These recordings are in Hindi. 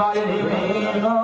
महादेवाय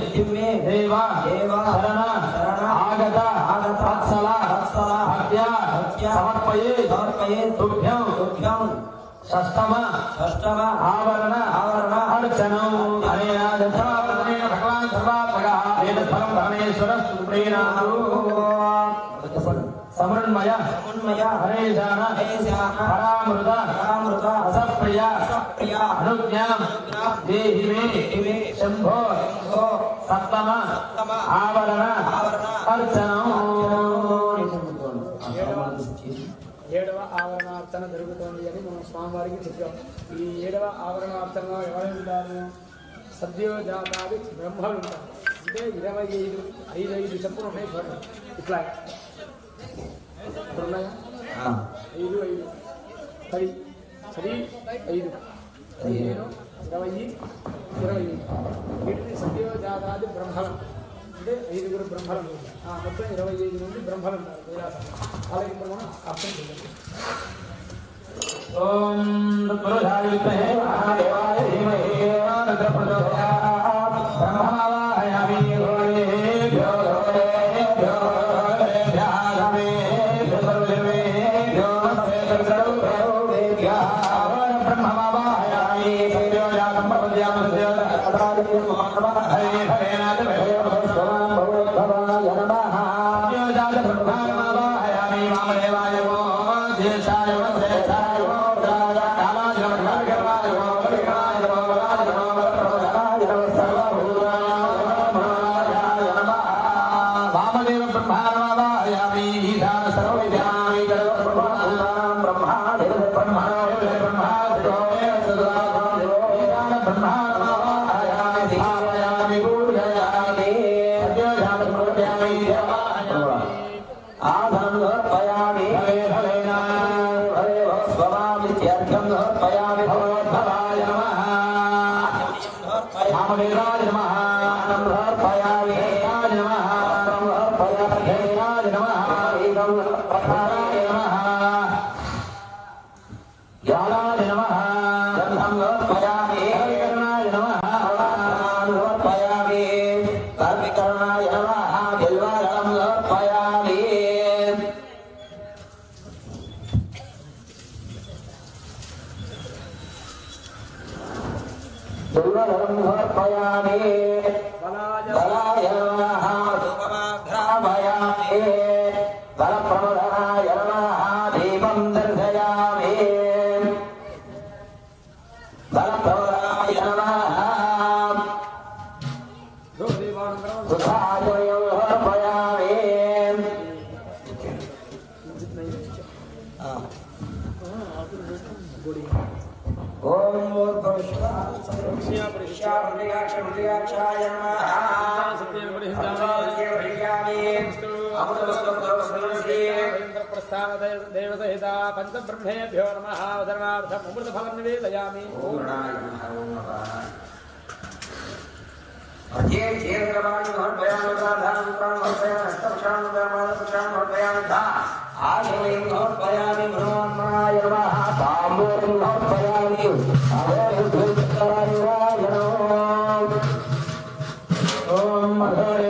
सिद्धिर्मे देव देव शरण शरण आगत आगत वत्सल वत्सल भक्त्या भक्त्या समर्पये समर्पये तुभ्यं तुभ्यं। षष्ठम षष्ठम आवरण आवरण अर्चनम् अनेन दशावरणेन भगवान् सर्वात्मकः वेदफलं धर्मेश्वरः सुप्रीणातु समृण्मय उन्मय हरेशान हरेशान परामृत परामृत असप्रिय असप्रिय अनुज्ञां देहि मे मे शम्भो। సప్తమ ఆవరణ ఏడవ ఆవరణార్థన జరుగుతోంది అని మనం స్వామివారికి చెప్పాం. ఈ ఏడవ ఆవరణార్తనలో ఎవరై ఉంటారు? సద్యోజాతాది బ్రహ్మలు ఉంటారు. అంటే ఇరవై ఐదు ఐదు ఐదు చెప్పులు ఉన్నాయి చూడండి. ఇట్లా. ఐదు ఐదు. పది పది ఐదు. పదిహేను ఇరవై ఇరవై ఐదు వీటిని సత్యోజాతాది బ్రహ్మలం అంటే ఐదుగురు బ్రహ్మలం ఆ మొత్తం ఇరవై ఐదు మంది బ్రహ్మలు ఉంటారు కైలాసం అలాగే ఇప్పుడు మనం అర్థం చేయాలి ఓం తత్పురుషాయ విద్మహే మహాదేవాయ ధీమహి Bye. रामवीराज नमः ब्रह्मर्पयामि राज नमः ब्रह्मर्पयामि राज नमः एकं प्रकाराय नमः ज्ञानाय नमः ब्रह्मर्पयामि कर्णाय नमः भगवान् अर्पयामि कर्मकरणाय नमः परप्रवरणाय नमः दीपम् दर्शयामि परप्रवरणाय नमः ओम मूर्धन्याक्षाय नमः सत्यं परिहृदामि देवसहिता पञ्चब्रह्मेभ्यो नमः अवतरणार्थम् अमृतफलं निवेदयामि अध्ये चेन्द्रवायुमहर्पयानुसाधारणप्राणमहर्पयानस्तक्षाणुकर्मादपक्षाणमहर्पयानुधा आशुलिङ्गहर्पयामि भ्रमात्मनाय नमः ताम्बूलिङ्गहर्पयामि अवयुद्धराय नमो ॐ मधुरे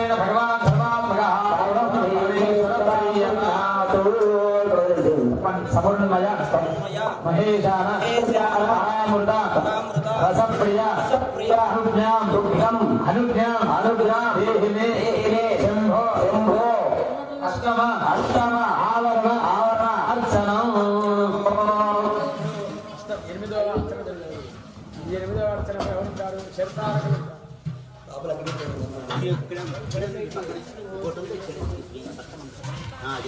సప్తమావర్తనేన భగవాన్ సర్వాత్మకః సవర్ణమయ మహేశాన మహేశాన మహామృత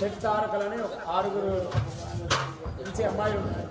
శరతారకులని ఒక ఆరుగురు మంచి అమ్మాయిలు ఉన్నారు.